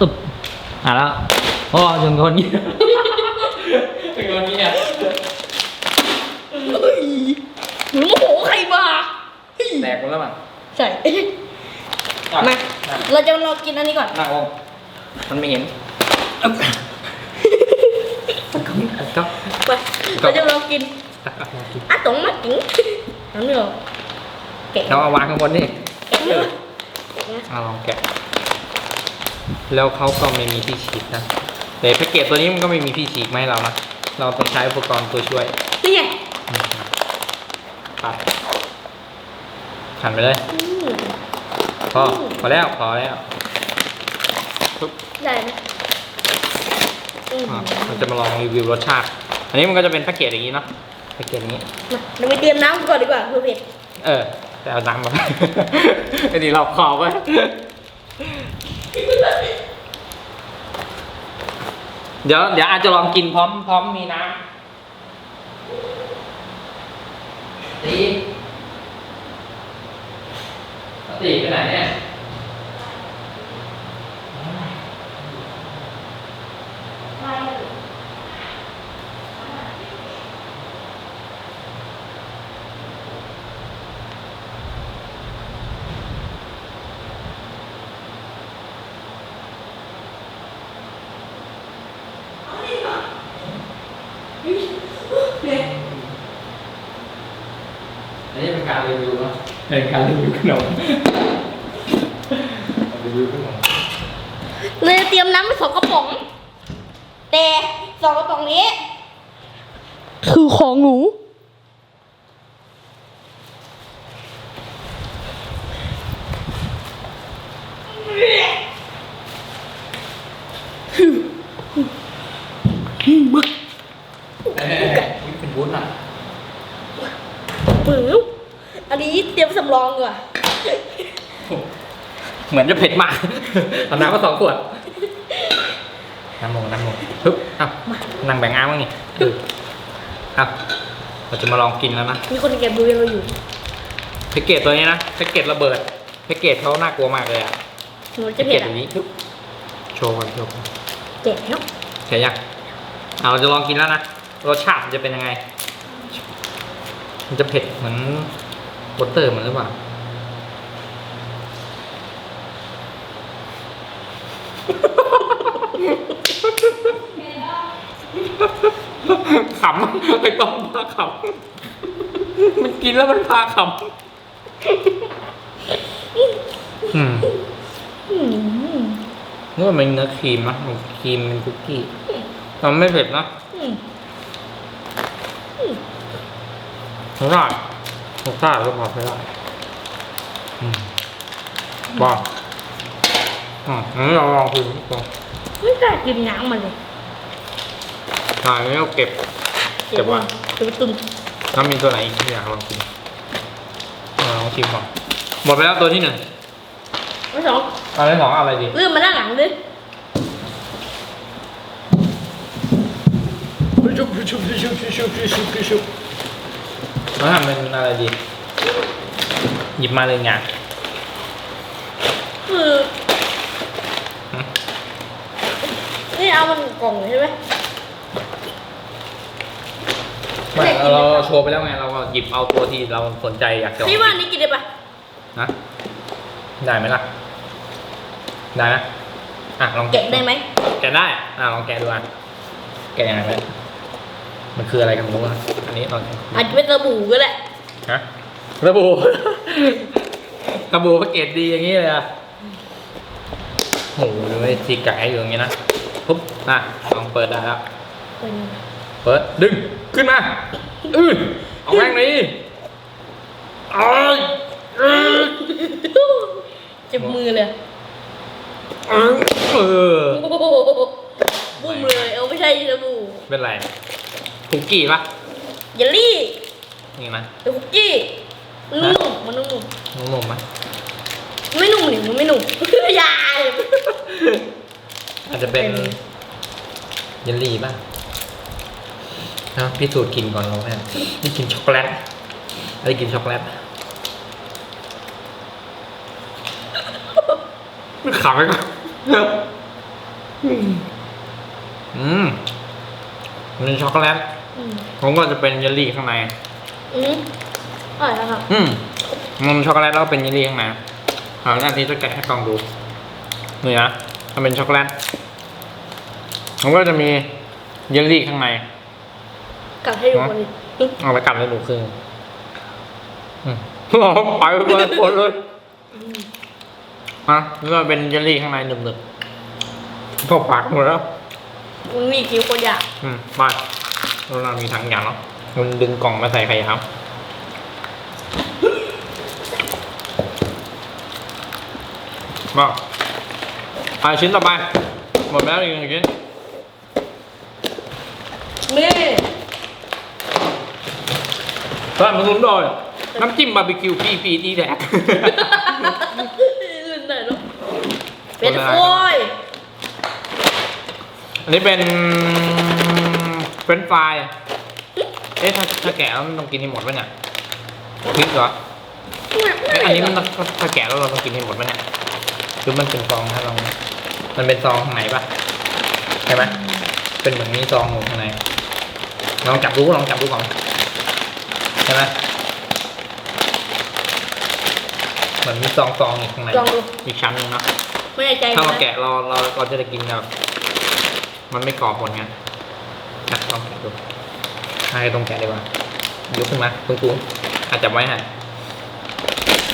อึบอะแล้วโอ้ยงคนเงี้ยเป็นคนเงี้ยเฮ้ยหนูโมโหใครมาแตกหมดแล้วมั้งใช่อะมานั่งเราจะลองกินอันนี้ก่อนนั่งลงมันไม่เห็นอึ๊บก็ไปเราจะลองกินอะตรงมากินน้ำเหนียวแกะเราเอาวางข้างบนนี่แกะเนื้อแกะนะเอาลองแกะ แล้วเขาก็ไม่มีที่ฉีกนะแต่แพ็กเกจตัวนี้มันก็ไม่มีที่ฉีกมาให้เรานะเราต้องใช้อุปกรณ์ตัวช่วยนี่ไงปัดหันไปเลยอืมพอพอแล้วพอแล้วปุ๊บได้ไหมอืมอะเราจะมาลองรีวิวรสชาติ อันนี้มันก็จะเป็นแพ็กเกจอย่างนี้เนาะแพ็กเกจอย่างนี้มาเราไปเตรียมน้ำก่อนดีกว่าเพื่อเผ็ดเออ แต่เอาน้ำมาไอ้นี่เราขอบไว้ เดี๋ยวเดี๋ยวอาจจะลองกินพร้อมพร้อมมีน้ำตีตีไปไหนเนี่ยไม่ การรีวิวเนาะเป็นการรีวิวขนมรีวิวขนมเลยเตรียมน้ำไปสองกระป๋อง แต่สองกระป๋องนี้ คือของหนู เอ้ยเป็นวุ้นอะ ปื้มอันนี้เตรียมสำรองดีกว่า เหมือนจะเผ็ดมาก เอาน้ำมาสองขวด น้ำมงน้ำมงปึ๊บเอ้านั่งแบ่งอ้างบ้างนี่เออเอ้าเราจะมาลองกินแล้วนะ มีคนแอบดูยังเราอยู่แพ็กเกจตัวนี้นะแพ็กเกจระเบิดแพ็กเกจเขาน่ากลัวมากเลยอะหนูแพ็จะกเกเผ็จดออะย่างนี้ปึ๊บโชว์กันโชว์กันแกะแล้วเสียยังเอาเราจะลองกินแล้วนะรสชาติมันจะเป็นยังไง มันจะเผ็ดเหมือนบตเตอร์เหมือนหรือเปล่า ขำไปต้องพาขำมันกินแล้วมันพาขำอืมอืมนี่ว่ามันเนื้อครีมนะมันครีมเป็นคุกกี้ต่มันไม่เผ็ดนะอรสชาติรสชาติก็พอใช้ได้บอกอืมงั้นเราลองคุยกันก่อนไม่กล้ากินน้ำมันเลย อ่าอันนี้เราเก็บ เก็บไว้เก็บไว้ตุนถ้ามีตัวไหนอีกที่อยากลองกินเอาลองชิมก่อนหมดไปแล้วตัวที่หนึ่งไว้สองเอาที่สองเอาอะไรดีเลื่อนมาด้านหลังด้วยชุบชุบชุบชุบชุบชุบชุบชุบแล้วทำเป็นอะไรดี หยิบมาเลยไงคือหืมนี่เอามันกล่องใช่ไหม ไม่เราเราโชว์ไปแล้วไงเราก็หยิบเอาตัวที่เราสนใจอยากจะลองพี่ว่าอันนี้กินได้ปะนะได้ไหมล่ะ ได้ไหมอะลองแกะได้ไหมแกะได้อะลองแกะดูอะแกะยังไงไหมมันคืออะไรกันรู้นะอันนี้ลองอาจจะเป็นสบู่ก็ได้ฮะระบูระบูแพ็กเกจดีอย่างนี้เลยอะโอ้โหดูไอ้สีไก่อยู่อย่างนี้นะปุ๊บอะลองเปิดได้แล้ว เป็นเปิด ดึง ขึ้นมา อือเอาแม่งนี้เอ้ยอือเจ็บมือเลยเออโอ้โหบุ้มเลย เอาไม่ใช่สบู่เป็นไรคุกกี้ปะเยลลี่นี่นะเป็นคุกกี้มันนุ่มๆมันนุ่มนุ่มๆไหมๆไม่นุ่มหนิมันไม่นุ่มอยาเลยอาจจะเป็นเป็นเยลลี่ป่ะ นะพิสูจน์กินก่อนเราแม่นี่กินช็อกโกแลตอันนี้กินช็อกโกแลตขำไปก่อนอืมมันเป็นช็อกโกแลตอืมผมก็จะเป็นเยลลี่ข้างใน อืมอร่อยนะครับ อืมมันช็อกโกแลตแล้วก็เป็นเยลลี่ข้างในเอาหน้าที่จะแกะให้กล้องดูนี่นะมันเป็นช็อกโกแลตมันก็จะมีเยลลี่ข้างใน กัดให้ดูคนนี้เอาไปกัดเลยดูครึ่งอืมเอาไปเลยหมดเลยฮะนี่ก็เป็นเยลลี่ข้างในหนึบๆเข้าปากหมดแล้วมึงมีคิ้วคนอยากอืมมาเรามีถังยางเนาะมันดึงกล่องมาใส่ไข่ครับมาอ่าชิ้นต่อไป หมดแล้วอีกหนึ่งชิ้นนี่ สนับสนุนโดยน้ำจิ้มบาร์บีคิวปีปีดีแดกลื่นหน่อยเนาะเป็นโอยอันนี้เป็นเฟรนช์ฟราย เอ๊ะถ้าถ้าแกะแล้วมันต้องกินให้หมดไหมเนี่ยพริกเหรอเอ๊ะอันนี้มันต้องถ้าแกะแล้วเราต้องกินให้หมดไหมเนี่ยคือมันเป็นซองถ้าเรามันเป็นซองข้างในปะใช่ไหมเป็นเหมือนนี้ซองอยู่ข้างในลองจับดูลองจับดูก่อน ใช่ไหมเหมือนมีซองซองอีกข้างในลองดู อีกชั้นหนึงเนาะไม่แน่ใจถ้าเรานะแกะเราเราเราจะได้กินแบบมันไม่กรอบหมดไงอะลองแกะดูให้ตรงแกะดีกว่ายกขึ้นมาตุ้งตุ้งอาจจะไว้ให้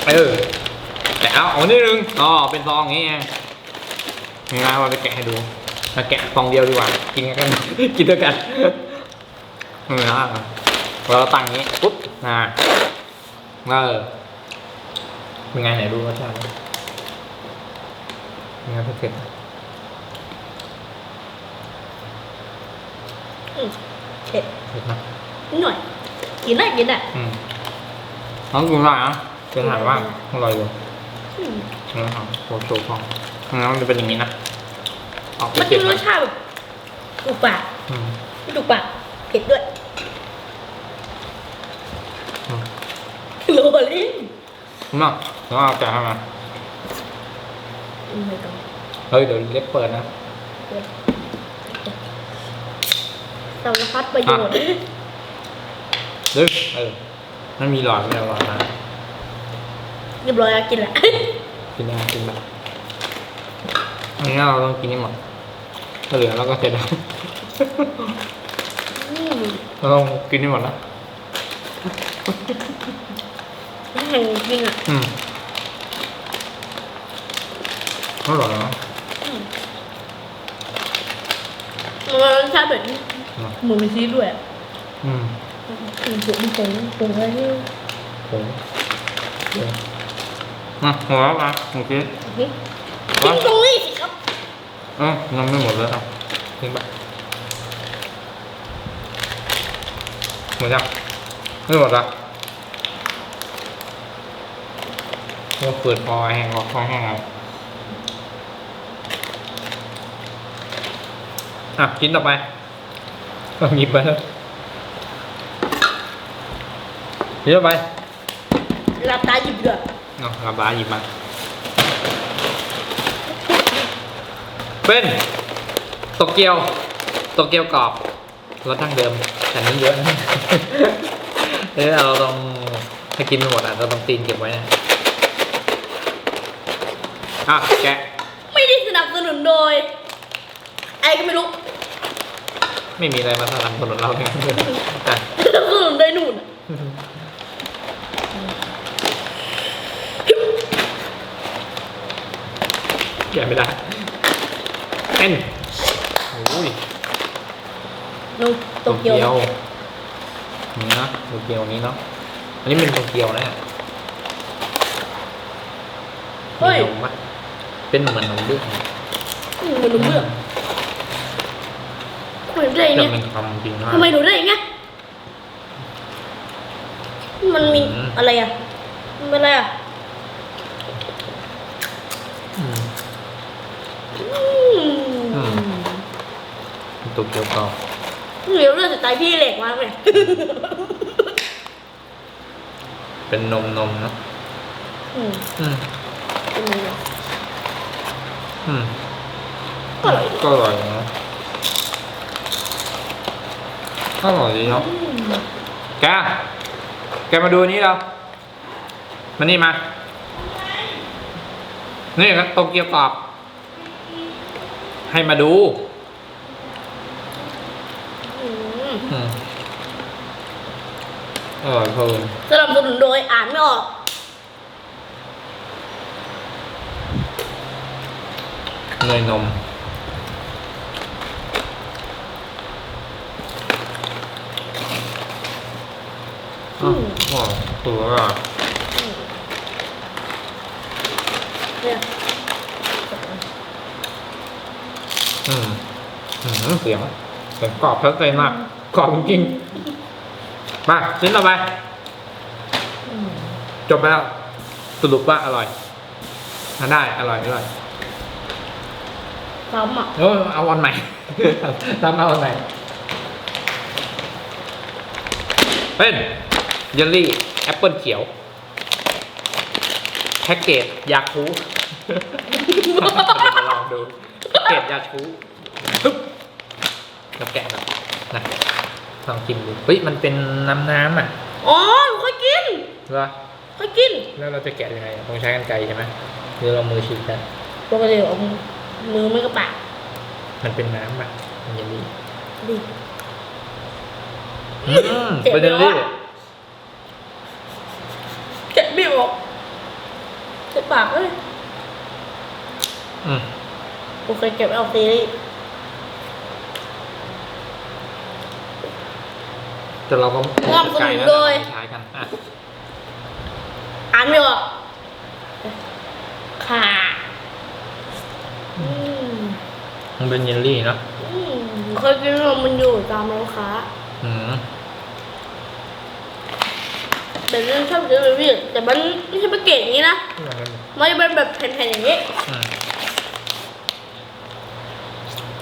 เออแกะเอาเอานิดนึงอ๋อเป็นซองอย่างงี้เองนี่นะว่าไปแกะให้ดูมาแกะซองเดียวดีกว่า กินกัน กินด้วยกันเออนะ เราตั้งอย่างนี้ปุ๊บอ่าเออเป็นไงไหนดูรสชาติเป็นไงเผ็ดอืมเผ็ดๆเผ็ดนะนิดหน่อยกินได้กินได้อืมน้องกินได้นะเป็นอาหารว่างอร่อยอยู่อืมนะครับโชว์โชว์ฟองแล้วมันจะเป็นอย่างนี้นะออกมันเผ็กิดนๆรนะสชาติแบบถูกปากอืมไม่ถูกปากเผ็ดด้วย อืม โรลลิ่ง น่ะแล้วเอาแกะให้มาอืมไม่ต้องเฮ้ยเดี๋ยวเล็บเปิดนะสารพัดประโยชน์ดึกเออมันมีหลอดไม่เอาหลอดมาเรียบร้อยแล้วกินละกินได้กินได้อันนี้เราต้องกินให้หมดถ้าเหลือเราก็เสร็จแล้วอืมเราต้องกินให้หมดแล้ วแห่งจริงอะอืมอร่อยเนาะมันรสชาติแบบนี้เหมือนมีชีสด้วยอะอืมอืมผมผมผมอะไรนี่โอ้โหมาหัวแล้วมาโอเคกินตรงนี้สิครับเอ้ายังไม่หมดเลยเอะทิ้งไปหมดยังไม่หมดละ ก็เปิดพอแห้งออกพอแห้งเอาอะกินต่อไปก็หยิบไปแล้วหยิบต่อไปหลับตาหยิบเดือดเอากระบาหยิบมา เป็นโตเกียวโตเกียวกรอบรสดั้งเดิมแต่นี้เยอะนะเออเราต้องให้กินไม่หมดอะเราต้องตีนเก็บไว้นะ อะแกะไม่ได้สนับสนุนโดยไอ้ก็ไม่รู้ไม่มีอะไรมาสนับสนุนเราเลยอะสนับสนุนโดยนู่นอะแกะไม่ได้เป็นโอ้ยนู่นโตเกียวนี่นะโตเกียวนี้เนาะอันนี้เป็นโตเกียวนะเฮ้ยมีนมปะ เป็นเหมือนนมเบื้องอืมมันรู้เรื่องทำไมรู้ได้แต่เนี่ยมันทำจริงมากทำไมรู้ได้ไงมันมีอืมอะไรอะมันเป็นอะไรอะอืมอือืมโตเกียวกรอบเหลียวเลือดสไตล์พี่เหล็กมากเลยเป็นนมนมเนาะอืมอืมเป็นยังไง อืมอร่อยก็อร่อยนะก็อร่อยดีเนาะแกแกมาดูนี้เรามานี่มา นี่ครับโตเกียวกรอบ ให้มาดูอืมอืมอร่อยเพลินสนับสนุนโดยอ่านไม่ออก เนยนม อืมอ๋อถือว่าเนี่ยอืมอืมเสียงเสียงกรอบชัดเจนมากกรอบจริงๆมาชิ้นต่อไปอืมจบแล้วสรุปว่าอร่อยทานได้อร่อยอร่อย ซ้ำอะเออเอาวันใหม่ ทำเอาวันใหม่ เป็นเยลลี่แอปเปิลเขียว แพ็กเกจยาคูมาลองดูแพ็กเกจยาคูปึ๊บแล้วแกะแบบนะลองกินดูเฮ้ยมันเป็นน้ำน้ำๆอะอ๋อหนูเคยกินเหรอเคยกิน แล้วเราจะแกะยังไงอะต้องใช้กันไกรใช่ไหมหรือเรามือฉีกกันปกติเอา มือไม่กระปากมันเป็นน้ำอะมันเยลลี่ดิอืมเจ็บเป็นไหมเยลลี่วะแกะไม่ออกใส่ปากเลยอืมกูเคยเก็บไว้ออกซีรีส์แต่เราก็งอมสไกลนุนแล้วโดยใช้กันอะอ่านไม่ออกค่ะอื มมันเป็นเยลลี่เนาะอืมเคยกินนมมันอยู่ตามร้านค้าอืมแต่เรื่องชอบกินแบบนี้แต่มันไม่ใช่แพ็กเกจอย่างนี้นะมันจะเป็นแบบแผ่นๆอย่างนี้อืม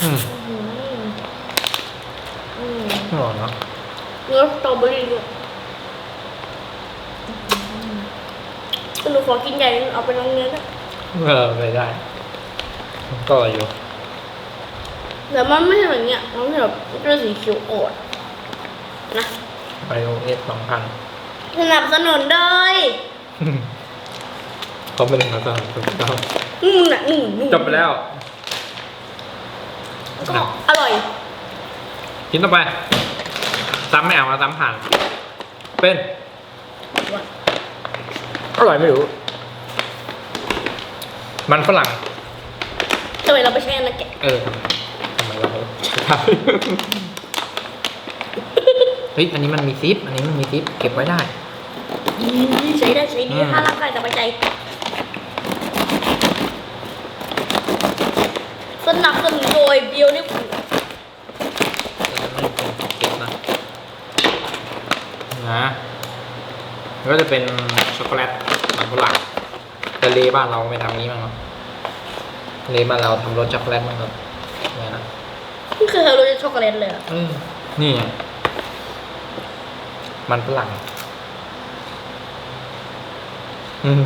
อืมอืมอืมอร่อยเนาะเนื้อสตรอเบอรี่ด้วยแต่หนูขอกินใหญ่เอาไปน้องเนื้อนะเออไปได้ ก็อร่อยอยู่แต่มันไม่ใช่แบบเนี้ยมันเป็นแบบเป็นสีเขียวอ่อนนะไบโอเอสสองพันสนับสนุนโดยเขาไม่ได้มาสนับสนุนเรานู่นน่ะนู่นนู่นจบไปแล้ว ก็อร่อยชิ้นต่อไปซ้ำไม่เอามาซ้ำผ่าน เป็น อร่อยไม่รู้ มันฝรั่งทำไมเราไปใช้อันนั้นแกะเออทำไมเราครับเฮ้ยอันนี้มันมีซิป อันนี้มันมีซิป เก็บไว้ได้ ใช้ได้ใช้ดีอืมถ้าร่างกายสบายใจ สนับสนุนโดยเบียวนี่เก็บนะนะแล้วก็จะเป็นช็อกโกแลตมันฝรั่งแต่เลบ้านเราไม่ทำนี้มั้งเนาะ เลบ้านเราทำรสช็อกโกแลตมั้งครับไงนะนี่คือเฮโรช็อกโกแลตเลยอะเออนี่ไงมันฝรั่งอืม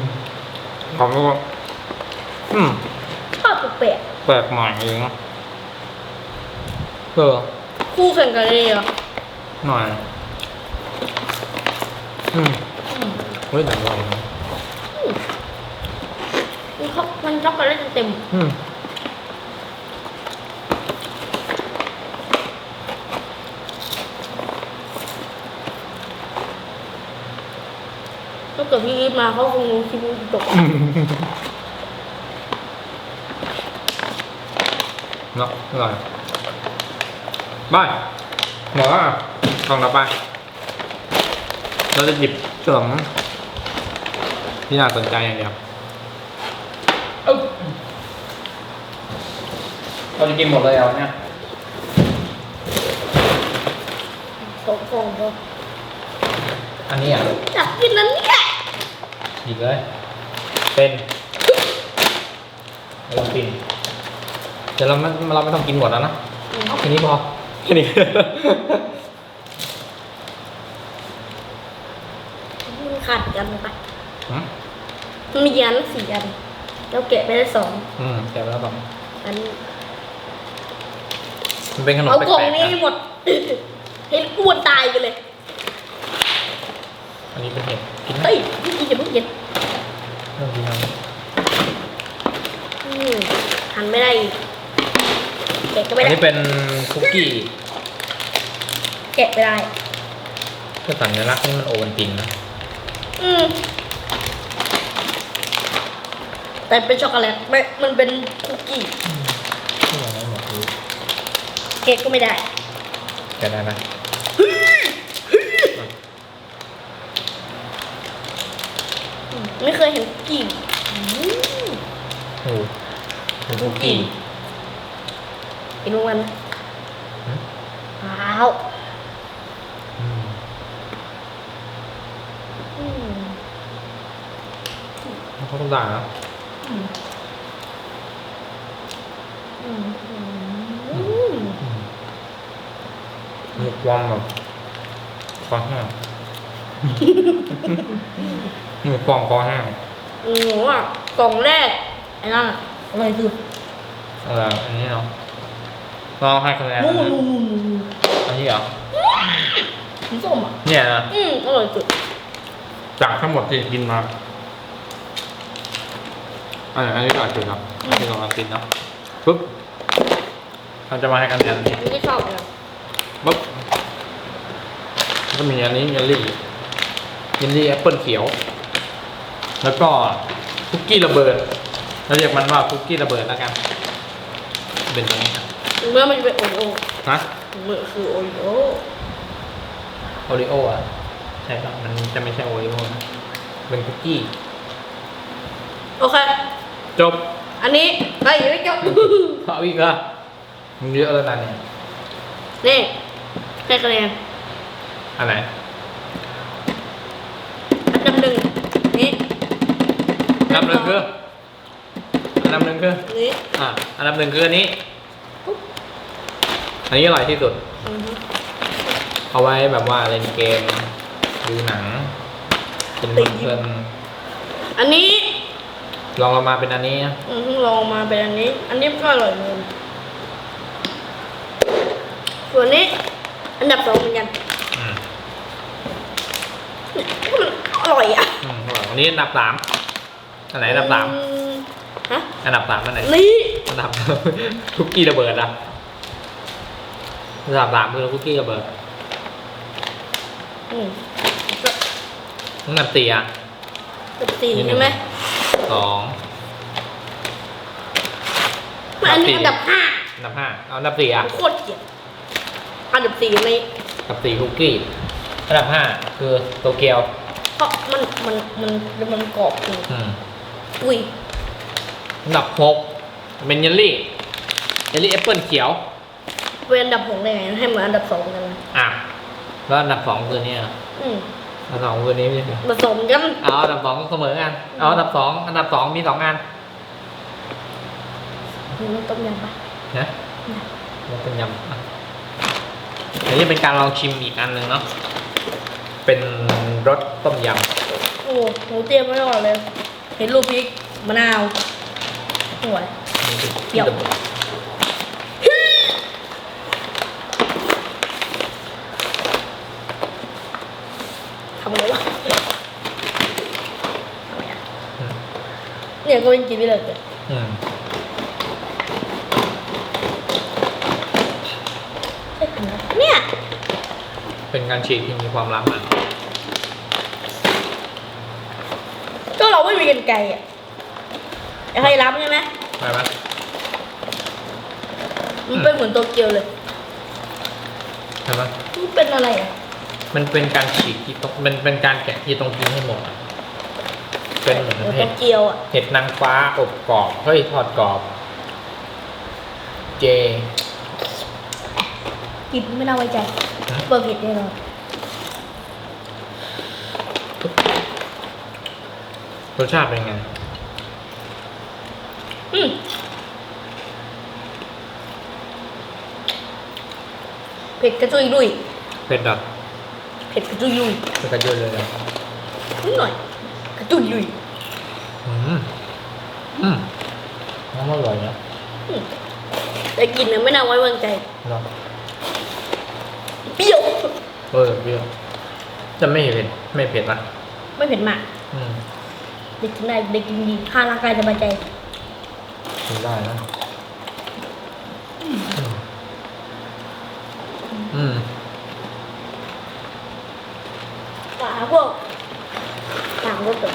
ของก็อืมชอบแปลกแปลกใหม่เองเออๆคู่แข่งกันเลยเหรอหน่อย อืมเฮ้ยหนังลองนะ มั นเขามันช็อกโกแลตเต็มอืมๆถ้าเกิดพี่อีฟมาเขาคงรู้คลิปนี้ตกเนาะอร่อยบายหมออะกล่องต่อไป เราจะหยิบเสริมที่น่าสนใจอย่างเดียวเอ้า เราจะกินหมดเลยเอาเนี่ยสองฟองพออันนี้อะอยากกินนั้นเนี่ยหยิบเลย เป็นเรากินเดี๋ยวเราไม่เราไม่ต้องกินหมดแล้วนะเอาแค่นี้พอแค่นี้มันขาดอีกอันไปอืมมันมีกี่อันสี่อันเราแกะไปได้สองอืมแกะไปแล้วสองอันนี้ มันเป็นขนมเอาแปลกล่องกๆนี้นะหมด ให้อ้วนตายไปเลย อันนี้เป็นเห็ดกินไหมเฮ้ยพี่กินอย่าเพิ่งกินเรื่องกินเอาอืมหันไม่ได้อีกแกะก็อัไม่นได้ นี้เป็นคุกกี้แกะไม่ได้เพื่อสัญลักษณ์นี่มันโอวันตินนะอืม แต่เป็นช็อกโกแลตไม่มันเป็นคุกกี้ที่เราไม่หมดคือ แกะก็ไม่ได้จะได้ไหมอืมไม่เคยเห็นคุกกี้อืมโอ้โหเป็นคุกกี้กินลงมันหืมว้าวอืมอืมเขาต้องด่าแล้ว อืมอืมอืม มีความแบบคอแห้งมีความคอแห้งอืมว่ากล่องแรกไอ้นั่นอะอร่อยสุดอะไรอันนี้เนาะเราให้คะแนนนู่นอันนู่นี้นนู่นนู่นอันนี้เหรอน้ำส้มอะเนี่ยนะ อืมอร่อยสุดจากทั้งหมดที่กินมาอันนี้อันนี้ก็อาจจะครับที่เรากินเนาะปุ๊บเราจะมาให้คะแนนอันนี้อันนี้ชอบเลย ปุ๊บแล้วก็มีอันนี้เยลลี่เยลลี่แอปเปิลเขียว แล้วก็คุกกี้ระเบิดเราเรียกมันว่าคุกกี้ระเบิดแล้วกัน เป็นตัวนี้นะเมื่อมันจะเป็นโอริโอฮะเมื่อคือโอริโอโอริโออะใช่ป่ะมันจะไม่ใช่โอริโอนะเป็นคุกกี้ โอเค จบ อันนี้ไปยังไม่จบเอาอีกเหรอะมันเยอะแล้วนะเนี่ยนี่ ให้คะแนนอันไหนอันดับหนึ่งนี่อันดับหนึ่งคืออันดับหนึ่งคือนี่อะอันดับหนึ่งคืออันนี้ อันนี้อร่อยที่สุด อือฮึเอาไว้แบบว่าเล่นเกม ดูหนังกินเพลินอันนี้ๆลองลงมาเป็นอันนี้นะอือฮึลองมาเป็นอันนี้ อันนี้ก็อร่อยเลยส่วนนี้ อันดับสองเหมือนกันอืมเนี่ยมันอร่อยอะอืมอร่อยอันนี้อันดับสามอันไหนอันดับสามอืฮะอันดับสามอันไหนนี่อันดับ คุกกี้ระเบิดอะอันดับสามคือคุกกี้ระเบิดอืมอันดับสี่อะอันดับสี่ใช่ไหมสองอันนี้อันดับห้าอันดับห้าเอาอันดับสี่อะโคตรเกลียด อันดับสี่ในอันดับสี่คุกกี้อันดับห้าคือโตเกียวเพราะมันมันมันมันกรอบจริงอืมอุ้ยอันดับหกเป็นเยลลี่เยลลี่แอปเปิลเขียว เป็นอันดับหกได้ไงให้เหมือนอันดับสองกันนะอะแล้วอันดับสองคือเนี่ยอืมอันดับสองคือนี้ไม่ใช่ผสมกันเอาอันดับสองก็เสมอกันเอาอันดับสองอันดับสองมีสองงานมันต้มยำปะนะมันเป็นยำอะ อันนี้เป็นการลองชิมอีกอันหนึ่งเนาะ เป็นรสต้มยโอ้หนูเตรียมไว้ก่อนเลย เห็นรูปพริกมะนาวสวยำนี่คือเปรี้ยว ทำไงวะทำไงอะอืมเนี่ยก็เป็นกินไม่เลิกเลยอืม เอ้ยทำไงเนี่ย เป็นการฉีกที่มีความล้ำอะก็เราไม่มีกันไกลอะอยากให้รับใช่ไหมไปไหมมันเป็นเหมือนโตเกียวเลยใช่ไหมมันเป็นอะไรอะมันเป็นการฉีกที่ต้องมันเป็นการแกะที่ต้องกินให้หมดอะเป็นเหมือนโตเห็ดเกียวอะเห็ดนางฟ้าอบกรอบเฮ้ยทอดกรอบ เจ กินไม่น่าไว้ใจ เปิดผิดแน่นอนรสชาติเป็นไง อืมเผ็ดกระจุยลุยเผ็ดดัดเผ็ดกระจุยลุยเป็นกระเยอะเลยนะนิดหน่อย กระจุยลุยอืมอืมน้ำอร่อยนะอืมแต่กลินเนี่ยไม่น่าไว้วางใจ เนาะ เปรี้ยว เออเปรี้ยวจะไม่เผ็ดไม่เผ็ดนะไม่เผ็ดมาก อืมเด็กกินได้เด็กกินดีถ้าร่างกายสบายใจกินได้นะอืมฝาพวกต่างรถเหรอ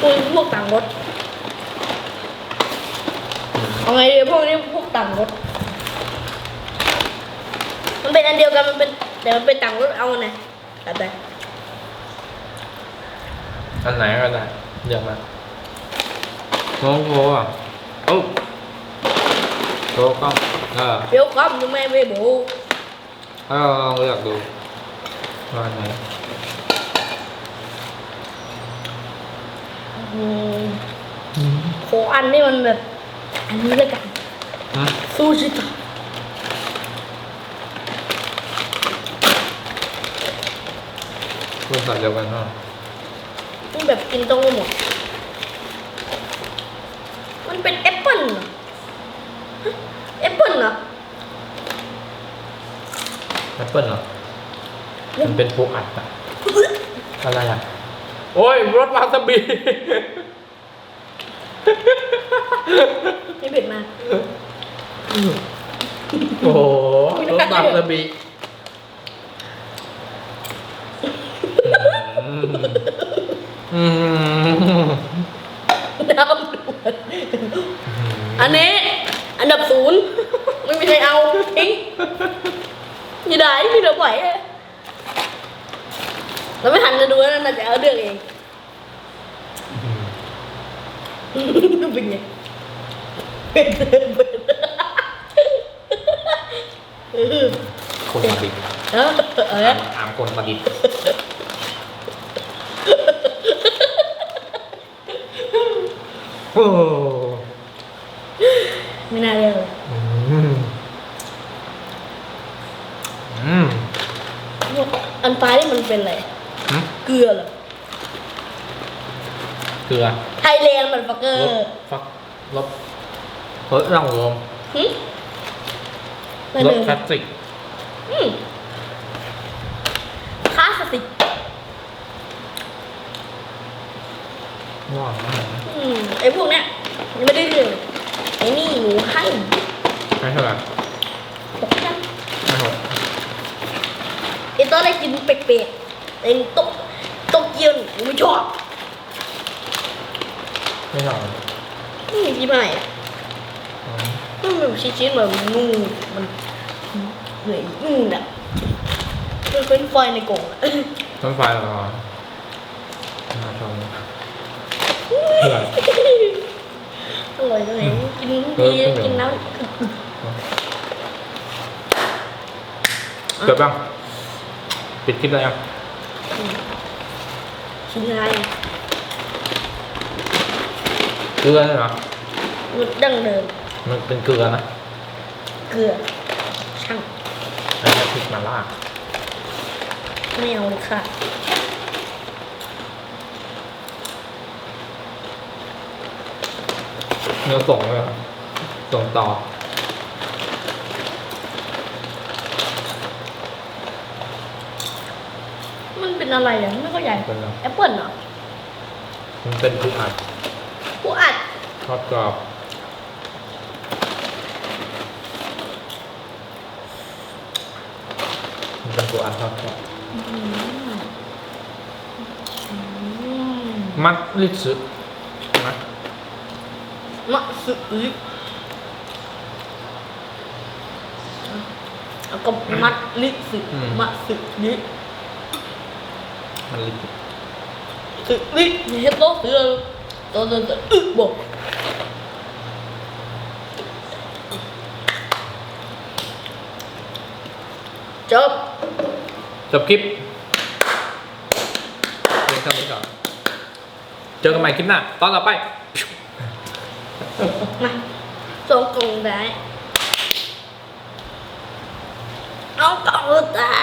พวกพวกต่างรถอืมเอาไงดีพวกนี้พวกต่างรถ มันเป็นอันเดียวกันมันเป็นแต่มันเป็นต่างรถเอาไงแต่แต่อันไหนก็ได้เลือกมาโอ้โหอะโอ้โชว์กล้องเออเดี๋ยวครับยังไม่ไม่โบให้เราลองเลือกดูว่าอันไหนอืมโหอันนี้มันแบบอันนี้แล้วกันฮะซูชิตะ รสชาติเดียวกันเนาะมันแบบกินตรงหมด มันเป็นแอปเปิ้ลเหรอฮะแอปเปิ้ลเหรอแอปเปิ้ลเหรอ มันเป็นปูอัดอะอะไรอะโอ้ยรสวาซาบิไม่เผ็ดมาก โอ้โหรสวาซาบิอืมอืม น้ำดูดอันนี้ อันดับศูนย์ ไม่มีใครเอาทิ้งอย่าได้มีเราไหวอะเราไม่หันจะดูนะเราจะเอาเรื่องเองเป็นไงเป็นเป็นเออคนประดิษฐ์เออเอออามคนประดิษฐ์โอ้ไม่น่าเรียกเลยอืมอืมอันฟ้านี่มันเป็นอะไร หึเกลือเหรอ เกลือไทยแลนด์มันฟักเกอลบร์ฟักลบเฮ้ยร่องรวมหึไม่ลเลบยพลาสติกอืมคลาสสิก ว้าวอืมไอ้พวกเนี้ยยังไม่ได้เรื่องไอ้นี่หนูให้ไม่เท่าไหร่ตกกันไม่หกไอ้ตอนแรกกินเป็ดๆไอ้โต๊ะโต๊ะเกียวหนูไม่ชอบไม่เท่าไหร่นี่กินอะไรอะอืมมันแบบชิ้นๆแบบนูมันเหนื่อยนู่นอะมันเป็นไฟในกล่องอะ ต้นไฟเหรอน่าชมเท่าไหร่ อร่อยตรงไหนกินเออดีขึ้นเหรอกินน้ำเกิดบ้างปิดคลิปแล้วยังชิ้นอะไรเกลือใช่ไหมมันดั้งเดิม มันเป็นเกลือนะ เกลือ ช่างแล้วก็พริกมาล่าไม่เอาเลยค่ะ เนื้อส่งเลยเหรอส่งต่อ มันเป็นอะไรอะไม่เข้าใจเป็นอะไร แอปเปิลเหรอมันเป็นปูอัดผู้อัดทอดกรอบมันเป็นปูอัดทอดกรอบอืมมัดลิซึนะ มะสึลิแล้วก็มัดลิสึมะสึลิมันลิซึสึลิเฮ็ดโตเสือโตโตโตอึบอกจบจบคลิปเพียงเท่านี้ก่อนเจอกันใหม่คลิปหน้าตอนต่อไป มาส่งกล่องได้เอากล่องได้